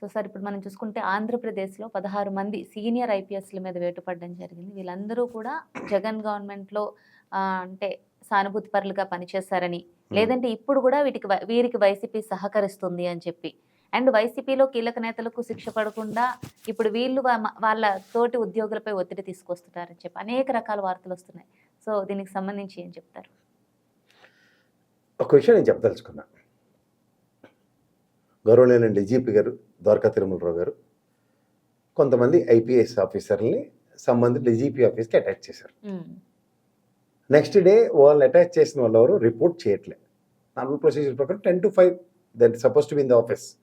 So sir ఇప్పుడు మనం చూసుకుంటే ఆంధ్రప్రదేశ్లో పదహారు మంది సీనియర్ ఐపీఎస్ల మీద వేటుపడడం జరిగింది. వీళ్ళందరూ కూడా జగన్ గవర్నమెంట్లో అంటే సానుభూతి పరులుగా పనిచేశారని లేదంటే ఇప్పుడు కూడా వీటికి వీరికి వైసీపీ సహకరిస్తుంది అని చెప్పి. అండ్ వైసీపీలో కీలక నేతలకు శిక్ష పడకుండా ఇప్పుడు వీళ్ళు వాళ్ళ తోటి ఉద్యోగులపై ఒత్తిడి తీసుకొస్తున్నారని చెప్పి అనేక రకాల వార్తలు వస్తున్నాయి. సో దీనికి సంబంధించి ఏం చెప్తారు? ఒక విషయం నేను చెప్పదలుచుకున్నా. గౌరవనీయులు డీజీపీ గారు ద్వారకా తిరుమలరావు గారు కొంతమంది ఐపీఎస్ ఆఫీసర్ని సంబంధిత డీజీపీ ఆఫీస్కి అటాచ్ చేశారు. నెక్స్ట్ డే వాళ్ళు అటాచ్ చేసిన వాళ్ళు ఎవరు? రిపోర్ట్ చేయట్లే. నార్మల్ ప్రొసీజర్ ప్రకారం ten to five that suppose to be in the office.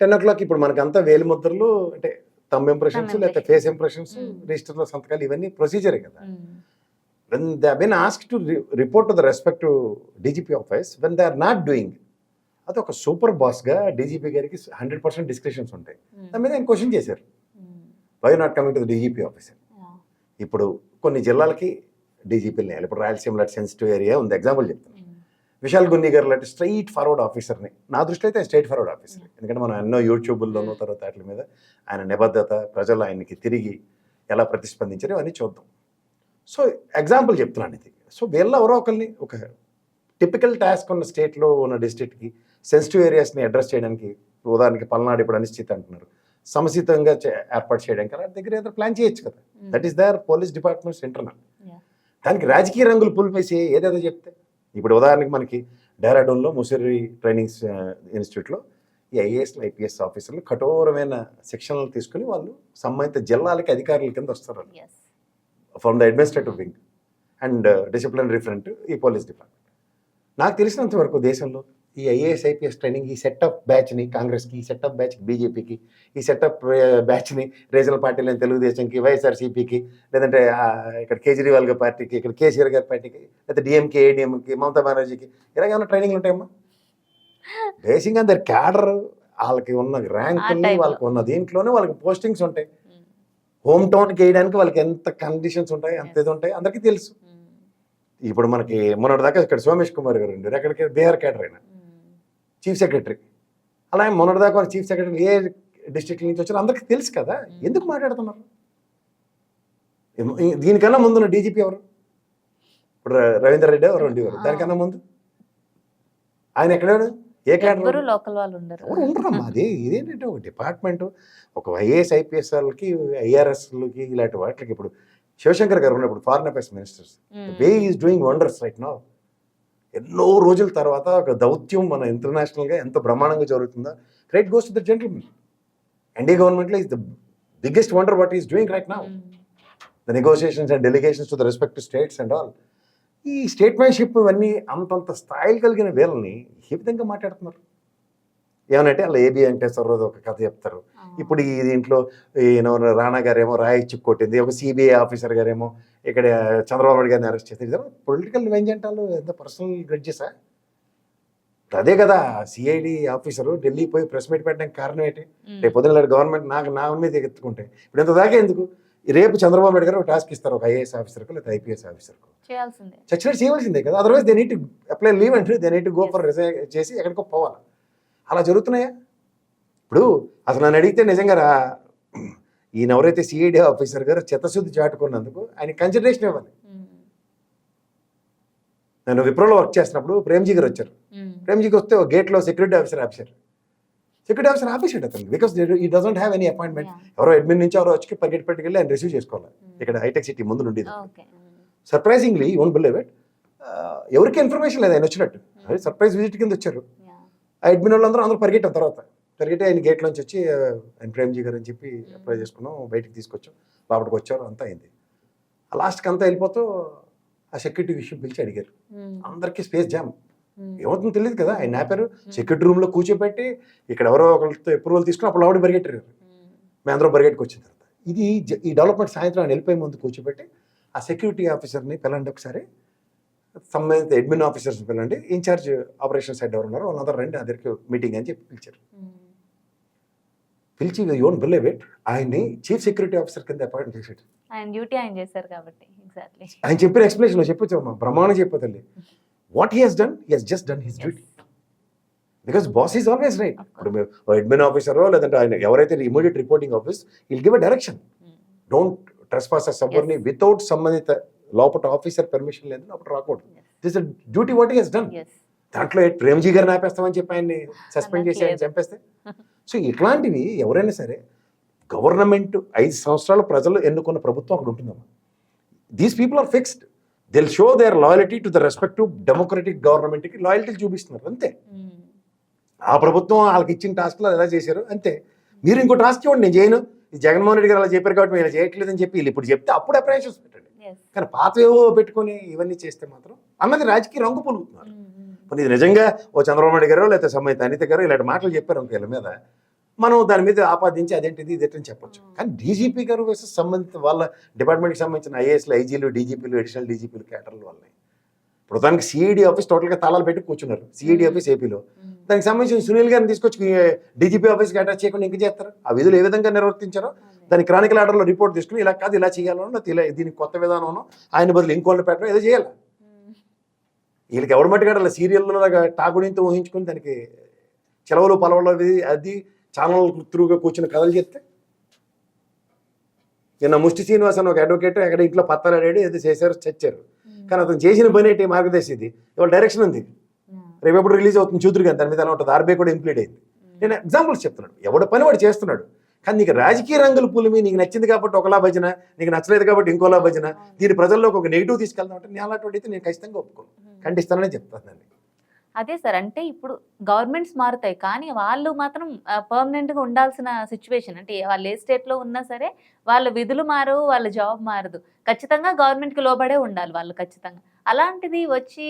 Ten o'clock ఇప్పుడు మనకంతా వేలి ముద్రలు అంటే తమ్ ఇంప్రెషన్స్ లేకపోతే ఫేస్ ఇంప్రెషన్స్. రిజిస్టర్లో సంతకాలు ఇవన్నీ ప్రొసీజరే కదా. they have been asked to re- report to the respective DGP office, when they are not doing, అది ఒక సూపర్ బాస్గా డీజీపీ గారికి హండ్రెడ్ పర్సెంట్ డిస్క్రిప్షన్స్ ఉంటాయి. దాని మీద ఆయన క్వశ్చన్ చేశారు. Why not coming to the DGP officer. ఇప్పుడు కొన్ని జిల్లాలకి డీజీపీలు నేయాలి ఇప్పుడు రాయలసీమ లాంటి సెన్సిటివ్ ఏరియా ఉంది. ఎగ్జాంపుల్ చెప్తాను. విశాల్ గున్ని గారు లాంటి స్ట్రైట్ ఫార్వర్డ్ ఆఫీసర్ని నా దృష్టిలో అయితే స్ట్రైట్ ఫార్వర్డ్ ఆఫీసర్ ఎందుకంటే మనం ఎన్నో యూట్యూబుల్లోనూ తర్వాత వాటి మీద ఆయన నిబద్ధత ప్రజలు ఆయనకి తిరిగి ఎలా ప్రతిస్పందించారో అవన్నీ చూద్దాం. సో ఎగ్జాంపుల్ చెప్తున్నాను ఇది. సో వీళ్ళ ఎవరో ఒకరిని ఒక టిపికల్ టాస్క్ ఉన్న స్టేట్లో ఉన్న డిస్ట్రిక్ట్కి సెన్సిటివ్ ఏరియాస్ని అడ్రస్ చేయడానికి ఉదాహరణకి పల్నాడు ఇప్పుడు అనిశ్చిత అంటున్నారు. సమసితంగా ఏర్పాటు చేయడానికి అలా దగ్గర ఏదో ప్లాన్ చేయొచ్చు కదా. That is their police departments internal. దానికి రాజకీయ రంగులు పులిపేసి ఏదేదో చెప్తే. ఇప్పుడు ఉదాహరణకి మనకి డెహ్రాడూన్లో ముసిరి ట్రైనింగ్ ఇన్స్టిట్యూట్లో ఈ ఐఏఎస్ ఐపీఎస్ ఆఫీసర్లు కఠోరమైన శిక్షణలు తీసుకుని వాళ్ళు సంబంధిత జిల్లాలకి అధికారుల కింద వస్తారు from the administrative wing and disciplinary front ఈ పోలీస్ డిపార్ట్మెంట్ నాకు తెలిసినంత వరకు దేశంలో ఈ ఐఏఎస్ ఐపీఎస్ ట్రైనింగ్ ఈ సెటప్ బ్యాచ్ని కాంగ్రెస్కి ఈ సెటప్ బ్యాచ్ బీజేపీకి ఈ సెటప్ బ్యాచ్ని రీజనల్ పార్టీలైన తెలుగుదేశంకి వైఎస్ఆర్సీపీకి లేదంటే ఇక్కడ కేజ్రీవాల్ గారి పార్టీకి ఇక్కడ కేసీఆర్ గారి పార్టీకి లేకపోతే డిఎంకే ఏడిఎంకి మమతా బెనర్జీకి ఇలాగేమైనా ట్రైనింగ్లు ఉంటాయమ్మా? బేసిక్గా అందరి క్యాడర్ వాళ్ళకి ఉన్న లో. వాళ్ళకి ఉన్న దీంట్లోనే వాళ్ళకి పోస్టింగ్స్ ఉంటాయి. హోమ్ టౌన్కి వేయడానికి వాళ్ళకి ఎంత కండిషన్స్ ఉంటాయి ఎంత ఇది ఉంటాయి అందరికీ తెలుసు. ఇప్పుడు మనకి మొన్నటి దాకా ఇక్కడ సోమేష్ కుమార్ గారు ఉండారు ఎక్కడికి బీహార్ క్యాడర్ అయినా చీఫ్ సెక్రటరీ. అలా మొన్నటి దాకా చీఫ్ సెక్రటరీ ఏ డిస్ట్రిక్ట్ నుంచి వచ్చారో అందరికీ తెలుసు కదా. ఎందుకు మాట్లాడుతున్నారు? దీనికన్నా ముందున్న డీజీపీ ఎవరు? ఇప్పుడు రవీందర్ రెడ్డి ఎవరు ఉండేవారు. దానికన్నా ముందు? ఆయన ఎక్కడాడు ఏ క్యాడర్ లోకల్ వాళ్ళు ఉండరు. ఉండరమ్మా అది ఇదేంటంటే ఒక డిపార్ట్మెంట్ ఒక ఐఏఎస్ ఐపీఎస్ వాళ్ళకి ఐఆర్ఎస్లకి ఇలాంటి వాటికి ఇప్పుడు శివశంకర్ గారు ఉన్నప్పుడు foreign affairs ministers way is doing wonders right now ఎన్నో రోజుల తర్వాత ఒక దౌత్యం మన ఇంటర్నేషనల్గా ఎంత బ్రహ్మాండంగా జరుగుతుందో credit goes to the gentlemen ND గవర్నమెంట్లో is the biggest wonder what is doing right now the negotiations and delegations to the respect states and all ఈ స్టేట్మెన్షిప్ ఇవన్నీ అంతంత స్థాయిలు కలిగిన వీళ్ళని ఏ విధంగా మాట్లాడుతున్నారు? ఏమనంటే అలా ఏబి వెంకటేశ్వరరావు ఒక కథ చెప్తారు. ఇప్పుడు ఈ దీంట్లో ఈయన రాణా గారేమో రాయిచ్చి కొట్టింది ఒక సిబిఐ ఆఫీసర్ గారేమో ఇక్కడ చంద్రబాబు నాయుడు గారిని అరెస్ట్ చేసింది పొలిటికల్ వెంజంటాలు ఎంత పర్సనల్ గ్రెడ్జెసా అదే కదా సిఐడి ఆఫీసరు ఢిల్లీ పోయి ప్రెస్ మీట్ పెట్టడానికి కారణం ఏంటి? రేపు పొద్దున గవర్నమెంట్ నాకు నా మీద ఎత్తుకుంటే ఇప్పుడు ఇంత దాకా ఎందుకు? రేపు చంద్రబాబు నాయుడు గారు ఒక టాస్క్ ఇస్తారు ఒక ఐఏఎస్ ఆఫీసర్కు లేదా ఐపీఎస్ ఆఫీసర్కు. చేయాల్సిందే. చచ్చినట్టు చేయవలసిందే కదా otherwise they need apply leave అంటే దే నీట్ గో ఫర్ చేసి ఎక్కడికో పోవాలి. అలా జరుగుతున్నాయా? ఇప్పుడు అసలు నన్ను అడిగితే నిజంగా రా ఈయన ఎవరైతే సిఐడి ఆఫీసర్ గారు చిత్తశుద్ధి చాటుకున్నందుకు ఆయన కన్సిడరేషన్ ఇవ్వాలి. నేను విప్రోలో వర్క్ చేస్తున్నప్పుడు ప్రేమ్జీ గారు వచ్చారు. ప్రేమ్జీకి వస్తే ఒక గేట్లో security officer officer. Security officer officer అతను because he doesn't have any appointment ఎవరో అడ్మిన్ నుంచి ఎవరో వచ్చి పరిగెట్టి పెట్టుకెళ్ళి ఆయన రిసీవ్ చేసుకోవాలి. ఇక్కడ హైటెక్ సిటీ ముందు నుండి సర్ప్రైజింగ్లీ ఓన్ బిలీవ్ ఇట్ ఎవరికి ఇన్ఫర్మేషన్ లేదు ఆయన వచ్చినట్టు. సర్ప్రైజ్ విజిట్ కింద వచ్చారు. అడ్మిన్ వాళ్ళందరూ అందరూ పరిగెట్టాం తర్వాత. పరిగెట్టి ఆయన గేట్ నుంచి వచ్చి ఆయన ప్రేమ్జీ గారు అని చెప్పి అప్లై చేసుకున్నాం. బయటికి తీసుకొచ్చాం. లోపలికి వచ్చారు. అంతా అయింది. ఆ లాస్ట్కి అంతా వెళ్ళిపోతూ ఆ సెక్యూరిటీ విషయం పిలిచి అడిగారు. అందరికీ స్పేస్ జామ్ ఏమవుతుందో తెలియదు కదా. ఆయన ఆపారు. సెక్యూరిటీ రూమ్లో కూర్చోబెట్టి ఇక్కడ ఎవరో ఒకరితో అప్రూవల్ తీసుకుని అప్పుడు ఆవిడ పరిగెట్టారు మేము. అందరూ పరిగెట్టుకు వచ్చిన తర్వాత. ఇది ఈ డెవలప్మెంట్ సాయంత్రం ఆయన వెళ్ళిపోయే ముందు కూర్చోబెట్టి ఆ సెక్యూరిటీ ఆఫీసర్ని పిల్లండి ఒకసారి. సంబంధిత అడ్మిన్ ఆఫీసర్స్ పిల్లండి ఇన్ఛార్జ్ ఆపరేషన్ సైడ్ ఎవరు ఉన్నారో వాళ్ళందరూ రండి నా దగ్గరికి మీటింగ్ అని చెప్పి పిలిచారు. పిలిచి యోన్ బిలీవ్ ఇట్ ఆయన్ని చీఫ్ సెక్యూరిటీ ఆఫీసర్ కింద అపాయింట్ చేసాడు ఆయన డ్యూటీ ఆయన చేశారు కాబట్టి ఎగ్జాక్ట్లీ ఆయన చెప్పిన ఎక్స్ప్లెనేషన్ చెప్పొచ్చు అమ్మా బ్రహ్మాండం చెప్పదండి what he has done he has just done his duty because boss is always right. ఇప్పుడు అడ్మిన్ ఆఫీసరో లేదంటే ఆయన ఎవరైతే immediate reporting office will give a direction. Don't trespass ఎవరిని వితౌట్ సంబంధిత లోపల ఆఫీసర్ పర్మిషన్ లేదు అప్పుడు రాకూడదు. This duty what he's done దాంట్లో ప్రేమ్జీ గారిని ఆపేస్తామని చెప్పి ఆయన్ని సస్పెండ్ చేసి ఆయన. చంపేస్తే? సో ఇట్లాంటివి ఎవరైనా సరే గవర్నమెంట్ ఐదు సంవత్సరాలు ప్రజలు ఎన్నుకున్న ప్రభుత్వం అక్కడ ఉంటుందమ్మా. These people are fixed they'll show their loyalty to the respective democratic గవర్నమెంట్కి లాయల్టీ చూపిస్తున్నారు అంతే. Hmm. ఆ ప్రభుత్వం వాళ్ళకి ఇచ్చిన టాస్క్లో ఎలా చేశారు అంతే. మీరు ఇంకో టాస్క్ ఇవ్వండి నేను చేయను. ఈ జగన్మోహన్ రెడ్డి గారు అలా చెప్పారు కాబట్టి మీరు చేయట్లేదని చెప్పి వీళ్ళు ఇప్పుడు చెప్తే అప్పుడు అప్రైషన్స్ పెట్టండి. కానీ పాతవేవో పెట్టుకొని ఇవన్నీ చేస్తే మాత్రం అన్నది రాజకీయ రంగు పొలుగుతున్నారు. Hmm. మరి ఇది నిజంగా ఓ చంద్రబాబు నాయుడు గారు లేకపోతే సమ్మెత అనిత గారు ఇలాంటి మాటలు చెప్పారు ఇంక వీళ్ళ మీద. మనం దాని మీద ఆపాదించి అదేంటిది ఇదేంటని చెప్పొచ్చు. కానీ డీజీపీ గారు వర్సెస్ సంబంధిత వాళ్ళ డిపార్ట్మెంట్కి సంబంధించిన ఐఏఎస్లు ఐజీలు డీజీపీలు అడిషనల్ డీజీపీలు కేటర్లు వాళ్ళని. ఇప్పుడు దానికి సిఐడి ఆఫీస్ టోటల్గా తాళాలు పెట్టి కూర్చున్నారు. సిఐడి ఆఫీస్ ఏపీలో. దానికి సంబంధించిన సునీల్ గారిని తీసుకొచ్చి డీజీపీ ఆఫీస్కి అటాచ్ చేయకుండా ఇంక చేస్తారు? ఆ విధులు ఏ విధంగా నిర్వర్తించారో దాని క్రానికల్ ఆర్డర్లో రిపోర్ట్ తీసుకుని ఇలా కాదు ఇలా చేయాలనో దీనికి కొత్త విధానం ఆయన బదులు ఇంకోళ్ళు పెట్టడం ఏదో చేయాలి. వీళ్ళకి ఎవరు మట్టుగా అలా సీరియల్లో టాకుడింతో ఊహించుకుని దానికి చెలవలు పొలవలు అది అది ఛానల్ త్రూగా కూర్చుని కథలు చెప్తే? నిన్న ముష్టి శ్రీనివాస్ అని ఒక అడ్వకేట్ ఎక్కడ ఇంట్లో పత్తాలు ఆడాడు ఏదో చేశారు చచ్చారు. కానీ అతను చేసిన పని ఏంటి? మార్గదర్శి ఇది. ఇవాళ డైరెక్షన్ ఉంది. రేపు ఎప్పుడు రిలీజ్ అవుతుంది చూదురు కానీ దాని మీద ఎలా ఉంటుంది. ఆర్బీఐ కూడా ఇంప్లీడ్ అయింది. నేను ఎగ్జాంపుల్స్ చెప్తున్నాడు ఎవడ పని వాడు చేస్తున్నాడు. కానీ నీకు రాజకీయ రంగుల పులిమి నీకు నచ్చింది కాబట్టి ఒకలా భజన నీకు నచ్చలేదు కాబట్టి ఇంకోలా భజన దీని ప్రజల్లోకి ఒక నెగిటివ్ తీసుకెళ్దాం అంటే నేను అలాంటి అయితే నేను ఖచ్చితంగా ఒప్పుకోను. ఖండిస్తానని చెప్తానండి. అదే సార్ అంటే ఇప్పుడు గవర్నమెంట్స్ మారుతాయి కానీ వాళ్ళు మాత్రం పర్మనెంట్గా ఉండాల్సిన సిచ్యువేషన్ అంటే వాళ్ళు ఏ స్టేట్లో ఉన్నా సరే వాళ్ళ విధులు మారు వాళ్ళ జాబ్ మారదు. ఖచ్చితంగా గవర్నమెంట్కి లోబడే ఉండాలి వాళ్ళు ఖచ్చితంగా. అలాంటిది వచ్చి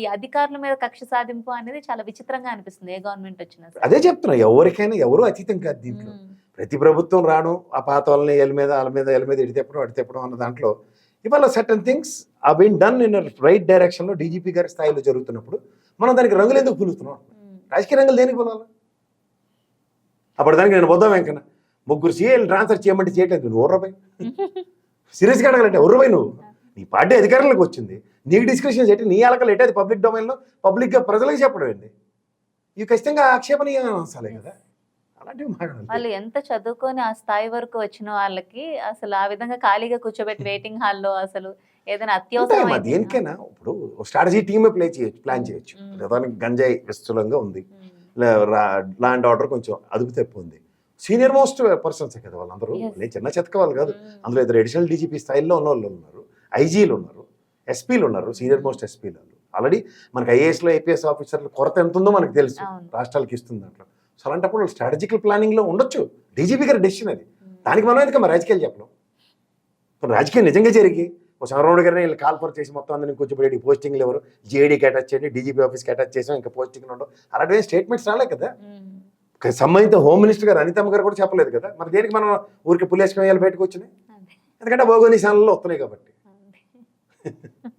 ఈ అధికారుల మీద కక్ష సాధింపు అనేది చాలా విచిత్రంగా అనిపిస్తుంది ఏ గవర్నమెంట్ వచ్చినా సరే. అదే చెప్తున్నా ఎవరికైనా ఎవరు అతీతం కాదు దీంట్లో. ప్రతి ప్రభుత్వం రాను ఆ పాత వాళ్ళని ఎల మీద వాళ్ళ మీద ఎల మీద ఇడి తెప్పడం అడి తెప్పడం అన్న దాంట్లో ఇవాళ certain things have been done in right డైరెక్షన్లో డీజీపీ గారి స్థాయిలో జరుగుతున్నప్పుడు మనం దానికి రంగులు ఎందుకు పులుస్తున్నాం? ఉమ్, రాజకీయ రంగులు దేనికి పోవాలి అప్పుడు దానికి నేను వద్దాం వెంకన్న. ముగ్గురు సీఎల్ ట్రాన్స్ఫర్ చేయమంటే చేయట్లేదు నువ్వు ఊర్రపై సీరియస్గా అడగాలంటే ఊర్రపై నువ్వు. నీ పార్టీ అధికారంలోకి వచ్చింది. నీకు డిస్కషన్స్ ఏంటి? నీ అలకలు ఏంటి? అది పబ్లిక్ డొమైన్లో పబ్లిక్గా ప్రజలకు చెప్పడం ఏంటి? ఇవి ఖచ్చితంగా ఆక్షేపణీయ అంశాలే కదా. అలాంటివి మాట్లాడాలి వాళ్ళు ఎంత చదువుకొని ఆ స్థాయి వరకు వచ్చిన వాళ్ళకి అసలు ఆ విధంగా ఖాళీగా కూర్చోబెట్టి వెయిటింగ్ హాల్లో అసలు ఏదైనా అత్యవసరం దేనికైనా ఇప్పుడు స్ట్రాటజీ టీమే ప్లే చేయొచ్చు ప్లాన్ చేయొచ్చు. ప్రధానికి గంజాయి విస్తులంగా ఉంది. ఉమ్, లా అండ్ ఆర్డర్ కొంచెం అదుపు తప్పు ఉంది. సీనియర్ మోస్ట్ పర్సన్స్ కదా వాళ్ళందరూ చిన్న చెత్త వాళ్ళు కాదు. అందులో ఇద్దరు అడిషనల్ డీజీపీ స్థాయిలో ఉన్న వాళ్ళు ఉన్నారు ఐజీలు ఉన్నారు ఎస్పీలు ఉన్నారు సీనియర్ మోస్ట్ ఎస్పీలు. ఆల్రెడీ మనకి ఐఏఎస్లో ఐపీఎస్ ఆఫీసర్లు కొరత ఎంత ఉందో మనకు తెలుసు. రాష్ట్రాలకి ఇస్తుంది దాంట్లో. సో అలాంటప్పుడు స్ట్రాటజికల్ ప్లానింగ్లో ఉండొచ్చు. డీజీపీ గారి డెసిషన్ అది. దానికి మనం ఎందుకు మరి రాజకీయాలు చెప్పలేం? ఇప్పుడు రాజకీయం నిజంగా జరిగి ఒక చంద్రబాబు గారిని వీళ్ళు కాల్ఫర్ చేసి మొత్తం అందరిని కూర్చోబెట్టి పోస్టింగ్లు ఎవరు? జేడీకి అటాచ్ చేయండి డీజీపీ ఆఫీస్కి అటాచ్ చేసాం ఇంకా పోస్టింగ్లు ఉండవు. అలాంటి స్టేట్మెంట్స్ రాలే కదా. సంబంధిత హోమ్ మినిస్టర్ గారు అనితమ్మ గారు కూడా చెప్పలేదు కదా. మరి దేనికి మనం ఊరికి పులేసుకొని వేయాలి బయటకు వచ్చినాయి? ఎందుకంటే భౌగోళిక ఛానల్లో వస్తున్నాయి కాబట్టి.